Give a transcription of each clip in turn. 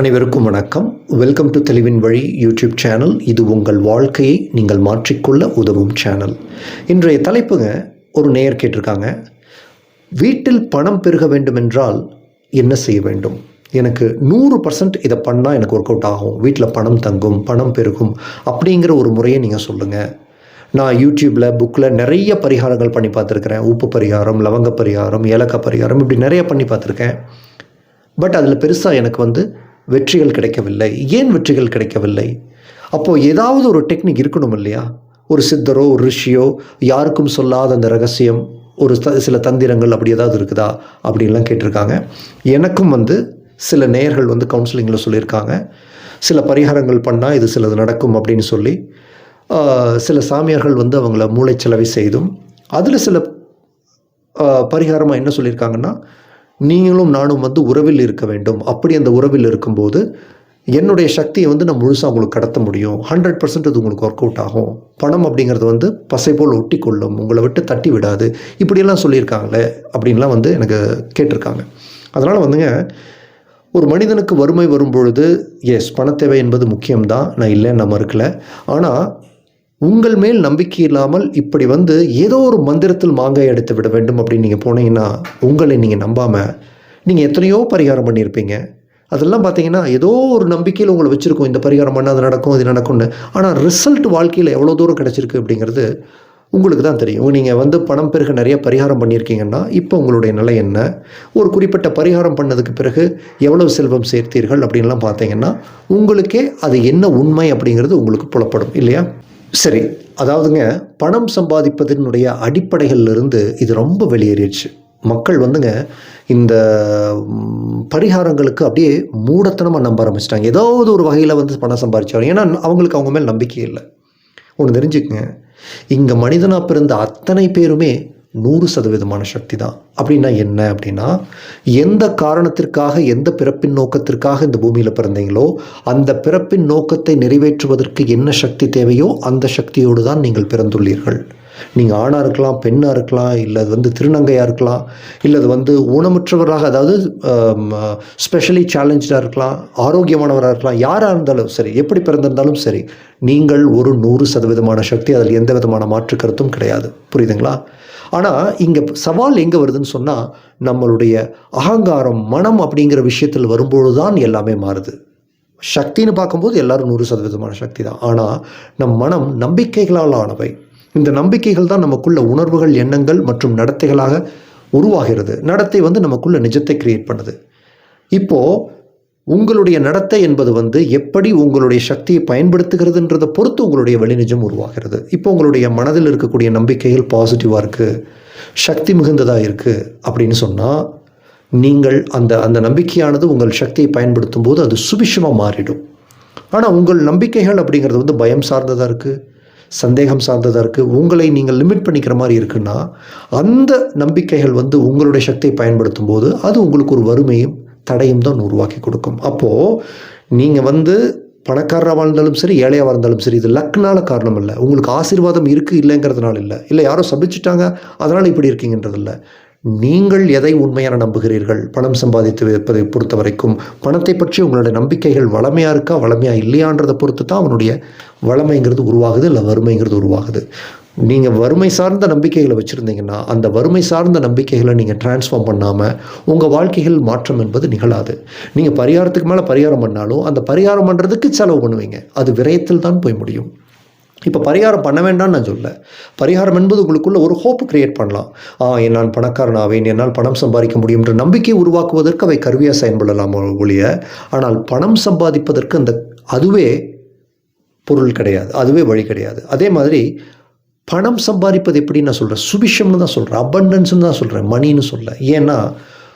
அனைவருக்கும் வணக்கம். Welcome to தெளிவின் வழி யூடியூப் சேனல் இது உங்கள் வாழ்க்கையை நீங்கள் மாற்றிக்கொள்ள உதவும் சேனல் இன்றைய தலைப்புங்க ஒரு நேயர் கேட்டிருக்காங்க. வீட்டில் பணம் பெருக வேண்டுமென்றால் என்ன செய்ய வேண்டும்? எனக்கு நூறு பர்சன்ட் இதை பண்ணால் எனக்கு ஒர்க் அவுட் ஆகும். வீட்டில் பணம் தங்கும் பணம் பெருகும் அப்படிங்கிற ஒரு முறையை நீங்கள் சொல்லுங்கள் நான் யூடியூப்பில் புக்கில் நிறைய பரிகாரங்கள் பண்ணி பார்த்துருக்கிறேன். உப்பு பரிகாரம் லவங்க பரிகாரம் ஏலக்காய் பரிகாரம் இப்படி நிறைய பண்ணி பார்த்துருக்கேன். பட் அதில் பெருசாக எனக்கு வந்து வெற்றிகள் கிடைக்கவில்லை. ஏன் வெற்றிகள் கிடைக்கவில்லை? அப்போது ஏதாவது ஒரு டெக்னிக் இருக்கணும் இல்லையா? ஒரு சித்தரோ ஒரு ரிஷியோ யாருக்கும் சொல்லாத அந்த ரகசியம் ஒரு த சில தந்திரங்கள் அப்படி ஏதாவது இருக்குதா? அப்படின்லாம் கேட்டிருக்காங்க. எனக்கும் வந்து சில நேயர்கள் வந்து கவுன்சிலிங்கில் சொல்லியிருக்காங்க. சில பரிகாரங்கள் பண்ணால் இது சிலது நடக்கும் அப்படின்னு சொல்லி சில சாமியார்கள் வந்து அவங்கள மூளைச்சலவை செய்தும் அதில் சில பரிகாரமாக என்ன சொல்லியிருக்காங்கன்னா நீங்களும் நானும் வந்து உறவில் இருக்க வேண்டும். அப்படி அந்த உறவில் இருக்கும்போது என்னுடைய சக்தியை வந்து நான் முழுசாக உங்களுக்கு கடத்த முடியும். ஹண்ட்ரட் பர்சன்ட் அது உங்களுக்கு ஒர்க் அவுட் ஆகும். பணம் அப்படிங்கிறது வந்து பசை போல் ஒட்டி கொள்ளும் உங்களை விட்டு தட்டி விடாது. இப்படியெல்லாம் சொல்லியிருக்காங்களே அப்படின்லாம் வந்து எனக்கு கேட்டிருக்காங்க. அதனால் வந்துங்க ஒரு மனிதனுக்கு வறுமை வரும்பொழுது எஸ் பணத்தேவை என்பது முக்கியம்தான். நான் இல்லைன்னு நான் மறுக்கலை. ஆனால் உங்கள் மேல் நம்பிக்கை இல்லாமல் இப்படி வந்து ஏதோ ஒரு மந்திரத்தில் மாங்காய் எடுத்து விட வேண்டும் அப்படின்னு நீங்கள் போனீங்கன்னா உங்களை நீங்கள் நம்பாமல் நீங்கள் எத்தனையோ பரிகாரம் பண்ணியிருப்பீங்க. அதெல்லாம் பார்த்தீங்கன்னா ஏதோ ஒரு நம்பிக்கையில் உங்களை வச்சுருக்கோம் இந்த பரிகாரம் பண்ணால் அது நடக்கும் இது நடக்கும்னு. ஆனால் ரிசல்ட் வாழ்க்கையில் எவ்வளோ தூரம் கிடச்சிருக்கு அப்படிங்கிறது உங்களுக்கு தான் தெரியும். நீங்கள் வந்து பணம் பெருக நிறைய பரிகாரம் பண்ணியிருக்கீங்கன்னா இப்போ உங்களுடைய நிலை என்ன? ஒரு குறிப்பிட்ட பரிகாரம் பண்ணதுக்கு பிறகு எவ்வளவு செல்வம் சேர்த்தீர்கள் அப்படின்லாம் பார்த்தீங்கன்னா உங்களுக்கே அது என்ன உண்மை அப்படிங்கிறது உங்களுக்கு புலப்படும் இல்லையா? சரி அதாவதுங்க பணம் சம்பாதிப்பதனுடைய அடிப்படைகள்லேருந்து இது ரொம்ப வெளியேறிடுச்சு. மக்கள் வந்துங்க இந்த பரிகாரங்களுக்கு அப்படியே மூடத்தனமாக நம்ப ஆரம்பிச்சிட்டாங்க. ஏதாவது ஒரு வகையில் வந்து பணம் சம்பாதிச்சாங்க ஏன்னா அவங்களுக்கு அவங்க மேல் நம்பிக்கை இல்லை. ஒன்று தெரிஞ்சுக்கங்க. இங்கே மனிதனாக பிறந்த அத்தனை பேருமே நூறு சதவீதமான சக்தி தான் அப்படின்னா என்ன? அப்படின்னா எந்த காரணத்திற்காக எந்த பிறப்பின் நோக்கத்திற்காக இந்த பூமியில் பிறந்தீங்களோ அந்த பிறப்பின் நோக்கத்தை நிறைவேற்றுவதற்கு என்ன சக்தி தேவையோ அந்த சக்தியோடு தான் நீங்கள் பிறந்துள்ளீர்கள். நீங்கள் ஆணாக இருக்கலாம் பெண்ணாக இருக்கலாம் இல்லை அது வந்து திருநங்கையாக இருக்கலாம் இல்லை அது வந்து ஊனமுற்றவராக அதாவது ஸ்பெஷலி சேலஞ்சாக இருக்கலாம் ஆரோக்கியமானவராக இருக்கலாம் யாராக இருந்தாலும் சரி எப்படி பிறந்திருந்தாலும் சரி நீங்கள் ஒரு நூறு சதவீதமான சக்தி அதில் எந்த விதமான மாற்று கருத்தும் கிடையாது. புரியுதுங்களா? ஆனால் இங்கே சவால் எங்கே வருதுன்னு சொன்னால் நம்மளுடைய அகங்காரம் மனம் அப்படிங்கிற விஷயத்தில் வரும்பொழுது தான் எல்லாமே மாறுது. சக்தின்னு பார்க்கும்போது எல்லோரும் நூறு சதவீதமான சக்தி தான். ஆனால் நம் மனம் நம்பிக்கைகளால் ஆனவை. இந்த நம்பிக்கைகள் தான் நமக்குள்ள உணர்வுகள் எண்ணங்கள் மற்றும் நடத்தைகளாக உருவாகிறது. நடத்தை வந்து நமக்குள்ள நிஜத்தை கிரியேட் பண்ணுது. இப்போது உங்களுடைய நடத்தை என்பது வந்து எப்படி உங்களுடைய சக்தியை பயன்படுத்துகிறதுன்றதை பொறுத்து உங்களுடைய வெளிநிஜம் உருவாகிறது. இப்போ உங்களுடைய மனதில் இருக்கக்கூடிய நம்பிக்கைகள் பாசிட்டிவாக இருக்குது சக்தி மிகுந்ததாக இருக்குது அப்படின்னு சொன்னால் நீங்கள் அந்த அந்த நம்பிக்கையானது உங்கள் சக்தியை பயன்படுத்தும் போது அது சுபிஷமாக மாறிடும். ஆனால் உங்கள் நம்பிக்கைகள் அப்படிங்கிறது வந்து பயம் சார்ந்ததாக இருக்குது சந்தேகம் சார்ந்ததாக இருக்குது உங்களை நீங்கள் லிமிட் பண்ணிக்கிற மாதிரி இருக்குன்னா அந்த நம்பிக்கைகள் வந்து உங்களுடைய சக்தியை பயன்படுத்தும் போது அது உங்களுக்கு ஒரு வறுமையும் தடையும் தான் உருவாக்கி கொடுக்கும். அப்போது நீங்கள் வந்து பணக்காரராக வாழ்ந்தாலும் சரி ஏழையாக வாழ்ந்தாலும் சரி இது லக்னால காரணம் இல்லை. உங்களுக்கு ஆசீர்வாதம் இருக்குது இல்லைங்கிறதுனால இல்லை. இல்லை யாரோ சபிச்சிட்டாங்க அதனால் இப்படி இருக்கீங்கன்றது இல்லை நீங்கள் எதை உண்மையான நம்புகிறீர்கள்? பணம் சம்பாதித்து வைப்பதை பொறுத்த வரைக்கும் பணத்தை பற்றி உங்களுடைய நம்பிக்கைகள் வளமையாக இருக்கா வளமையாக இல்லையான்றதை பொறுத்து தான் அவனுடைய வளமைங்கிறது உருவாகுது இல்லை வறுமைங்கிறது உருவாகுது. நீங்கள் வறுமை சார்ந்த நம்பிக்கைகளை வச்சுருந்தீங்கன்னா அந்த வறுமை சார்ந்த நம்பிக்கைகளை நீங்கள் டிரான்ஸ்ஃபார்ம் பண்ணாமல் உங்கள் வாழ்க்கைகள் மாற்றம் என்பது நிகழாது. நீங்கள் பரிகாரத்துக்கு மேலே பரிகாரம் பண்ணாலும் அந்த பரிகாரம் பண்ணுறதுக்கு செலவு பண்ணுவீங்க. அது விரயத்தில் தான் போய் முடியும். இப்போ பரிகாரம் பண்ண வேண்டாம்னு நான் சொல்ல பரிகாரம் என்பது உங்களுக்குள்ள ஒரு ஹோப் கிரியேட் பண்ணலாம். ஆ என்னால் பணக்காரன் ஆவேன் என்னால் பணம் சம்பாதிக்க முடியும்ன்ற நம்பிக்கை உருவாக்குவதற்கு அவை கருவியாக செயல்படலாம் ஒழிய ஆனால் பணம் சம்பாதிப்பதற்கு அந்த அதுவே பொருள் கிடையாது அதுவே வழி கிடையாது. அதே மாதிரி பணம் சம்பாதிப்பது எப்படி நான் சொல்கிறேன் சுபிஷம்னு தான் சொல்கிறேன் அபண்டன்ஸ்னு தான் சொல்கிறேன் மணின்னு சொல்ல ஏன்னா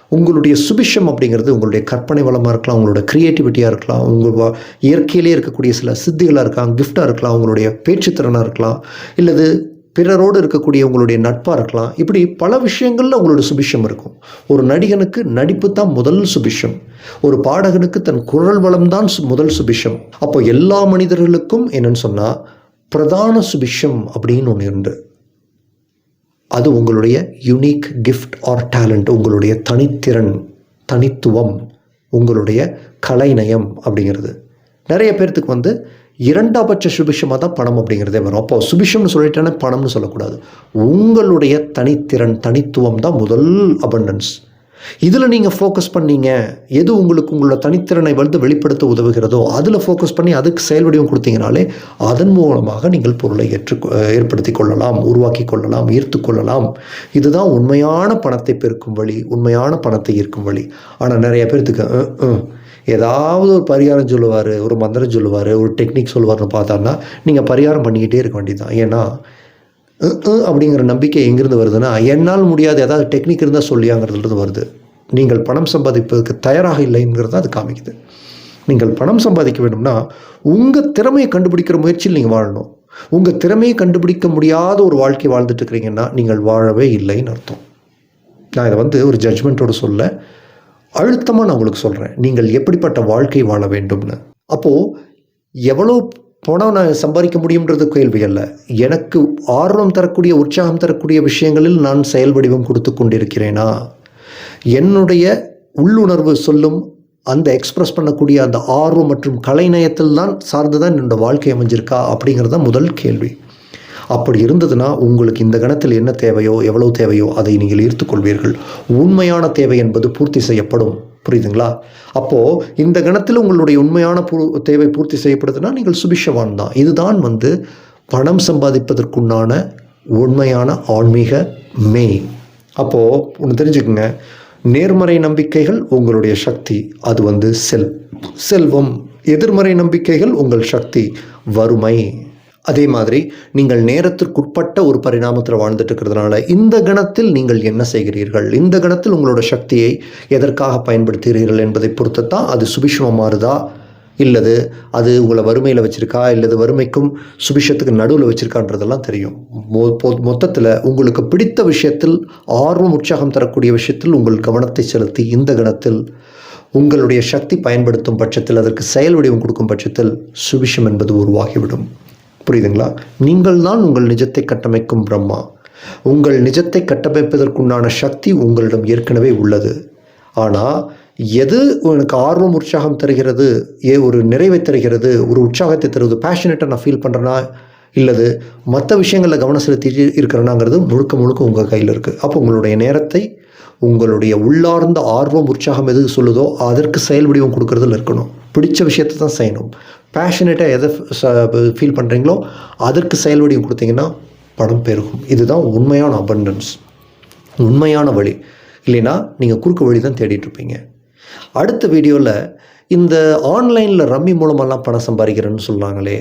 உங்களுடைய சுபிஷம் அப்படிங்கிறது உங்களுடைய கற்பனை வளமாக இருக்கலாம் உங்களோட க்ரியேட்டிவிட்டியாக இருக்கலாம் உங்கள் வா- இயற்கையிலே இருக்கக்கூடிய சில சித்திகளாக இருக்கலாம் கிஃப்டாக இருக்கலாம் உங்களுடைய பேச்சுத்திறனாக இருக்கலாம் இல்லது பிறரோடு இருக்கக்கூடிய உங்களுடைய நட்பாக இருக்கலாம். இப்படி பல விஷயங்களில் உங்களோட சுபிஷம் இருக்கும். ஒரு நடிகனுக்கு நடிப்பு தான் முதல் சுபிஷம். ஒரு பாடகனுக்கு தன் குரல் வளம் தான் சு- முதல் சுபிஷம். அப்போ எல்லா மனிதர்களுக்கும் என்னன்னு சொன்னால் பிரதான சுபிஷம் அப்படின்னு ஒன்று உண்டு அது உங்களுடைய யுனிக் கிஃப்ட் ஆர் டேலண்ட் உங்களுடைய தனித்திறன் தனித்துவம் உங்களுடைய கலைநயம் அப்படிங்கிறது. நிறைய பேர்த்துக்கு வந்து இரண்டாபட்ச சுபிஷமாக தான் பணம் அப்படிங்கிறதே வரும். அப்போ சுபிஷம்னு சொல்லிட்டேன்னா பணம்னு சொல்லக்கூடாது. உங்களுடைய தனித்திறன் தனித்துவம் தான் முதல் அபண்டன்ஸ் இதில் நீங்கள் ஃபோக்கஸ் பண்ணீங்க எது உங்களுக்கு உங்களோட தனித்திறனை வந்து வெளிப்படுத்த உதவுகிறதோ அதில் ஃபோக்கஸ் பண்ணி அதுக்கு செயல் வடிவம் கொடுத்தீங்கனாலே அதன் மூலமாக நீங்கள் பொருளை ஏற்று ஏற்படுத்தி கொள்ளலாம் உருவாக்கி கொள்ளலாம் ஈர்த்து கொள்ளலாம். இதுதான் உண்மையான பணத்தை பெருக்கும் வழி உண்மையான பணத்தை ஈர்க்கும் வழி. ஆனால் நிறைய பேர்த்துக்கு ஏதாவது ஒரு பரிகாரம் சொல்லுவார் ஒரு மந்திரம் சொல்லுவார் ஒரு டெக்னிக் சொல்லுவார்னு பார்த்தாருன்னா நீங்கள் பரிகாரம் பண்ணிக்கிட்டே இருக்க வேண்டியதுதான். ஏன்னா அப்படிங்கிற நம்பிக்கை எங்கேருந்து வருதுன்னா என்னால் முடியாது ஏதாவது டெக்னிக் இருந்தால் சொல்லியாங்கிறதுலேருந்து வருது. நீங்கள் பணம் சம்பாதிப்பதற்கு தயாராக இல்லைங்கிறத அது காமிக்குது. நீங்கள் பணம் சம்பாதிக்க வேண்டும்னா உங்கள் திறமையை கண்டுபிடிக்கிற முயற்சியில் நீங்கள் வாழணும். உங்கள் திறமையை கண்டுபிடிக்க முடியாத ஒரு வாழ்க்கை வாழ்ந்துட்டு இருக்கிறீங்கன்னா நீங்கள் வாழவே இல்லைன்னு அர்த்தம். நான் இதை வந்து ஒரு ஜட்ஜ்மெண்ட்டோட சொல்ல அழுத்தமாக நான் உங்களுக்கு சொல்கிறேன் நீங்கள் எப்படிப்பட்ட வாழ்க்கை வாழ வேண்டும்னு. அப்போது எவ்வளோ பணம் நான் சம்பாதிக்க முடியுன்றது கேள்வி அல்ல. எனக்கு ஆர்வம் தரக்கூடிய உற்சாகம் தரக்கூடிய விஷயங்களில் நான் செயல் வடிவம் கொடுத்து கொண்டிருக்கிறேனா? என்னுடைய உள்ளுணர்வு சொல்லும் அந்த எக்ஸ்பிரஸ் பண்ணக்கூடிய அந்த ஆர்வம் மற்றும் கலைநயத்தில் தான் சார்ந்து தான் என்னோட வாழ்க்கை அமைஞ்சிருக்கா அப்படிங்கிறது தான் முதல் கேள்வி. அப்படி இருந்ததுன்னா உங்களுக்கு இந்த கணத்தில் என்ன தேவையோ எவ்வளோ தேவையோ அதை நீங்கள் ஈர்த்துக்கொள்வீர்கள் உண்மையான தேவை என்பது பூர்த்தி செய்யப்படும். புரியுதுங்களா? அப்போது இந்த கணத்தில் உங்களுடைய உண்மையான பூ தேவை பூர்த்தி செய்யப்படுதுன்னா நீங்கள் சுபிஷவான் தான். இதுதான் வந்து பணம் சம்பாதிப்பதற்குண்டான உண்மையான ஆன்மீக மெய். அப்போது ஒன்று தெரிஞ்சுக்கங்க. நேர்மறை நம்பிக்கைகள் உங்களுடைய சக்தி அது வந்து செல் செல்வம். எதிர்மறை நம்பிக்கைகள் உங்கள் சக்தி வறுமை. அதே மாதிரி நீங்கள் நேரத்திற்குட்பட்ட ஒரு பரிணாமத்தில் வாழ்ந்துட்டு இருக்கிறதுனால இந்த கணத்தில் நீங்கள் என்ன செய்கிறீர்கள்? இந்த கணத்தில் உங்களோட சக்தியை எதற்காக பயன்படுத்துகிறீர்கள் என்பதை பொறுத்து தான் அது சுபிஷமாக மாறுதா? இல்லது அது உங்களை வறுமையில் வச்சுருக்கா? இல்லது வறுமைக்கும் சுபிஷத்துக்கு நடுவில் வச்சுருக்கான்றதெல்லாம் தெரியும். மொத்தத்தில் உங்களுக்கு பிடித்த விஷயத்தில் ஆர்வம் உற்சாகம் தரக்கூடிய விஷயத்தில் உங்கள் கவனத்தை செலுத்தி இந்த கணத்தில் உங்களுடைய சக்தி பயன்படுத்தும் பட்சத்தில் அதற்கு செயல் வடிவம் கொடுக்கும் பட்சத்தில் சுபிஷம் என்பது உருவாகிவிடும். புரியுதுங்களா? நீங்கள் தான் உங்கள் நிஜத்தை கட்டமைக்கும் பிரம்மா. உங்கள் நிஜத்தை கட்டமைப்பதற்குண்டான சக்தி உங்களிடம் ஏற்கனவே உள்ளது. ஆனால் எது எனக்கு ஆர்வம் உற்சாகம் தருகிறது ஏ ஒரு நிறைவை தருகிறது ஒரு உற்சாகத்தை தருவது பேஷனேட்டாக நான் ஃபீல் பண்ணுறேன்னா இல்லது மற்ற விஷயங்களில் கவனம் செலுத்திட்டு இருக்கிறேனாங்கிறது முழுக்க முழுக்க உங்கள் கையில் இருக்குது அப்போ உங்களுடைய நேரத்தை உங்களுடைய உள்ளார்ந்த ஆர்வம் உற்சாகம் எது சொல்லுதோ அதற்கு செயல் வடிவம் கொடுக்கறதுல இருக்கணும். பிடிச்ச விஷயத்தை தான் செய்யணும். பேஷனேட்டாக எதை ஃபீல் பண்ணுறீங்களோ அதற்கு செயல்வடிவு கொடுத்தீங்கன்னா பணம் பெருகும். இதுதான் உண்மையான அபண்டன்ஸ் உண்மையான வழி. இல்லைன்னா நீங்கள் குறுக்கு வழி தான் தேடிட்டுருப்பீங்க அடுத்த வீடியோவில் இந்த ஆன்லைனில் ரம்மி மூலமெல்லாம் பணம் சம்பாதிக்கிறேன்னு சொல்கிறாங்களே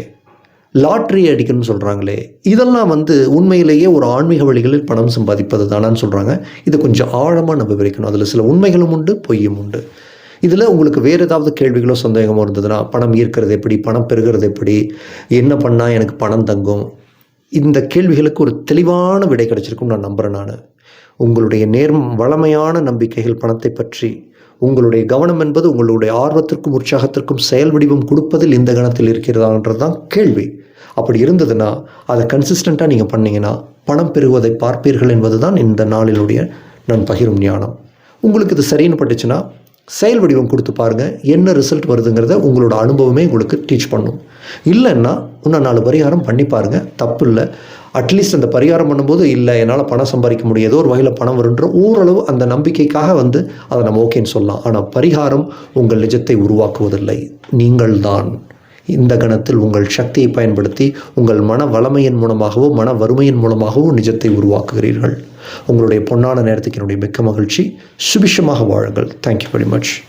லாட்ரி அடிக்கணும்னு சொல்கிறாங்களே இதெல்லாம் வந்து உண்மையிலேயே ஒரு ஆன்மீக வழிகளில் பணம் சம்பாதிப்பது தானான்னு சொல்கிறாங்க இதை கொஞ்சம் ஆழமாக நம்ம விவரிக்கணும். அதில் சில உண்மைகளும் உண்டு பொய்யும் உண்டு. இதில் உங்களுக்கு வேறு ஏதாவது கேள்விகளோ சந்தேகமோ இருந்ததுன்னா பணம் ஈர்க்கிறது எப்படி பணம் பெறுகிறது எப்படி என்ன பண்ணால் எனக்கு பணம் தங்கும்? இந்த கேள்விகளுக்கு ஒரு தெளிவான விடை கிடைச்சிருக்கும் நான் நம்புகிறேன் நான். உங்களுடைய நேர் வளமையான நம்பிக்கைகள் பணத்தை பற்றி உங்களுடைய கவனம் என்பது உங்களுடைய ஆர்வத்திற்கும் உற்சாகத்திற்கும் செயல் வடிவம் கொடுப்பதில் இந்த கணத்தில் இருக்கிறதான்றது தான் கேள்வி. அப்படி இருந்ததுன்னா அதை கன்சிஸ்டண்ட்டாக நீங்கள் பண்ணீங்கன்னா பணம் பெறுவதை பார்ப்பீர்கள் என்பது தான் இந்த நாளினுடைய நான் பகிரும் ஞானம். உங்களுக்கு இது சரின்னு பட்டுச்சுன்னா செயல் வடிவம் கொடுத்து பாருங்கள் என்ன ரிசல்ட் வருதுங்கிறத உங்களோட அனுபவமே உங்களுக்கு டீச் பண்ணும். இல்லைன்னா இன்னும் நாலு பரிகாரம் பண்ணி பாருங்கள் தப்பு இல்லை. அட்லீஸ்ட் அந்த பரிகாரம் பண்ணும்போது இல்லை என்னால் பணம் சம்பாதிக்க முடியும் ஏதோ ஒரு வகையில் பணம் வருன்ற ஓரளவு அந்த நம்பிக்கைக்காக வந்து அதை நம்ம ஓகேன்னு சொல்லலாம். ஆனால் பரிகாரம் உங்கள் நிஜத்தை உருவாக்குவதில்லை. நீங்கள்தான். இந்த கணத்தில் உங்கள் சக்தியை பயன்படுத்தி உங்கள் மன வளமையின் மூலமாகவோ மன வறுமையின் மூலமாகவோ நிஜத்தை உருவாக்குகிறீர்கள். உங்களுடைய பொன்னான நேரத்துக்கு என்னுடைய மிக்க மகிழ்ச்சி. சுபிஷமாக வாழுங்கள். Thank you very much